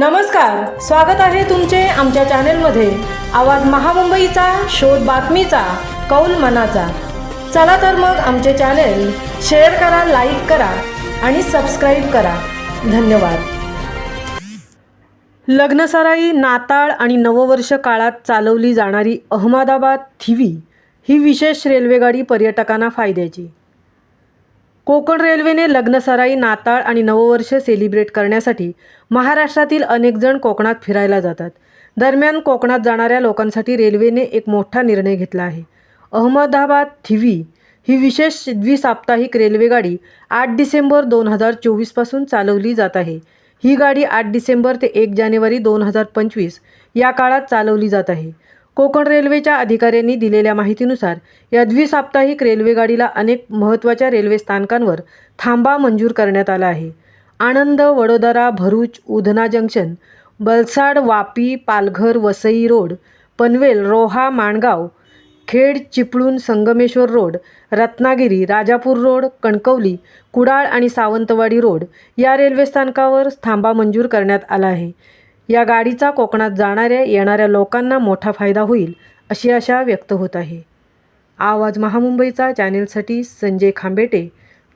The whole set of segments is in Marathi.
नमस्कार स्वागत आहे तुमचे आमच्या चॅनेलमध्ये. आवाज महामुंबईचा शोध बातमीचा कौल मनाचा. चला तर मग आमचे चॅनेल शेअर करा लाईक करा आणि सबस्क्राईब करा. धन्यवाद. लग्नसराई नाताळ आणि नववर्ष काळात चालवली जाणारी अहमदाबाद थिवी ही विशेष रेल्वेगाडी पर्यटकांना फायद्याची. कोकण रेल्वेने लग्नसराई नाताळ आणि नववर्ष सेलिब्रेट करण्यासाठी महाराष्ट्रातील अनेक जण कोकणात फिरायला जातात. दरम्यान कोकणात जाणाऱ्या लोकांसाठी रेल्वेने एक मोठा निर्णय घेतला आहे. अहमदाबाद थिवी ही विशेष द्विसाप्ताहिक रेल्वेगाडी आठ डिसेंबर दोन हजार चोवीसपासून चालवली जात आहे. ही गाडी आठ डिसेंबर ते एक जानेवारी दोन हजार पंचवीस या काळात चालवली जात आहे. कोकण रेल्वेच्या अधिकाऱ्यांनी दिलेल्या माहितीनुसार या द्विसाप्ताहिक रेल्वेगाडीला अनेक महत्त्वाच्या रेल्वे स्थानकांवर थांबा मंजूर करण्यात आला आहे. Anand Vadodara Bharuch Udhna junction Valsad Vapi Palghar Vasai road Panvel Roha Mangaon Khed Chiplun Sangameshwar road Ratnagiri Rajapur road Kankavli Kudal आणि सावंतवाडी रोड या रेल्वे स्थानकावर थांबा मंजूर करण्यात आला आहे. या गाडीचा कोकणात जाणाऱ्या येणाऱ्या लोकांना मोठा फायदा होईल अशी आशा व्यक्त होत आहे. आवाज महामुंबईचा चॅनेलसाठी संजय खांबेटे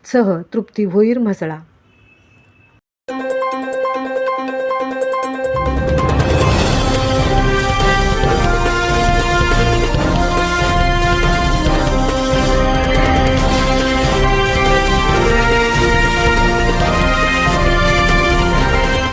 सह तृप्ती भोईर म्हसळा.